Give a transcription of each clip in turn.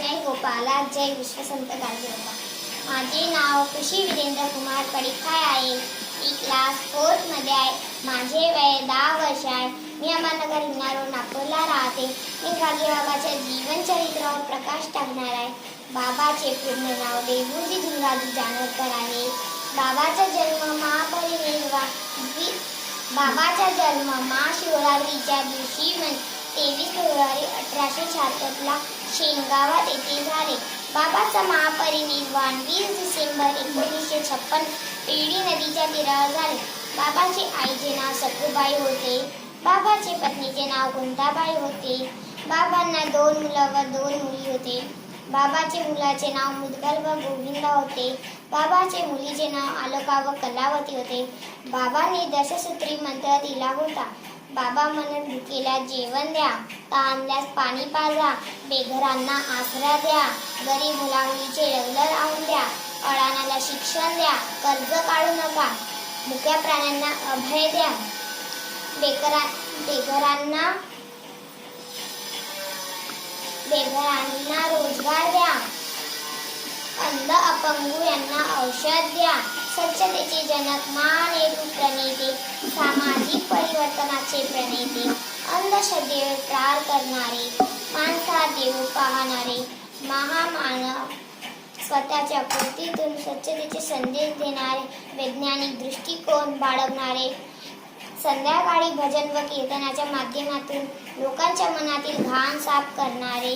जय गोपाला जय विश्वसंत गाडगेबाबा माझे नाव कृषी विरेंद्र कुमार पडिक्काय आहे. मी क्लास फोर्थमध्ये आहे. माझे वय दहा वर्ष आहे. मी अहमदनगर हिंगारो नागपूरला राहते. मी गाडगेबाबाच्या जीवनचरित्रावर प्रकाश टाकणार आहे. बाबाचे पूर्ण नाव देवूजी झुंगाजी जानवरकर आहे. बाबाचा जन्म महापरिनिर्वा बाबाचा जन्म महाशिवरात्रीच्या दिवशी म्हण तेवीस फेब्रुवारी अठराशे शहात्तरला शेनगावात येथे झाले. बाबाचा महापरिनिर्वाण वीस डिसेंबर एकोणीसशे छप्पन पेढी नदीच्या तीरावर झाले. बाबाचे आईचे नाव सखूबाई होते. बाबाचे पत्नीचे नाव गुंताबाई होते. बाबांना दोन मुलं व दोन मुली होते. बाबाचे मुलाचे नाव मुदगल व गोविंद होते. बाबाचे मुलीचे नाव आलोका व कलावती होते. बाबांनी दशसूत्री मंत्र दिला होता. बाबा म्हणत भुकेला जेवण द्या. ताणल्यास पाणी पाजा. बेघरांना आसरा द्या. गरीब मुलामुलीचे लग्न लावून द्या. अडाणाला शिक्षण द्या. कर्ज काढू नका. मुक्या प्राण्यांना अभय द्या. बेकरा बेघरांना बेघरांना रोजगार द्या. अंध अपंगू यांना औषध द्या. स्वच्छतेचे जनक महानेहरू प्रणेते सामाजिक परिवर्तनाचे प्रणेते अंधश्रद्धेवर प्रार करणारे माणसा देव पाहणारे महामानव स्वतःच्या कृतीतून स्वच्छतेचे संदेश देणारे वैज्ञानिक दृष्टिकोन बाळगणारे संध्याकाळी भजन व कीर्तनाच्या माध्यमातून लोकांच्या मनातील घाण साफ करणारे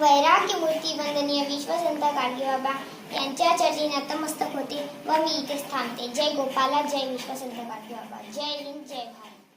वैराग्य मूर्ती वंदनीय विश्वसंत गाडगेबाबा यांच्या चर्ची नतमस्तक होते व मी इथेच थांबते. जय गोपाला जय विश्वसंत गाडगेबाबा जय हिंद जय भारत.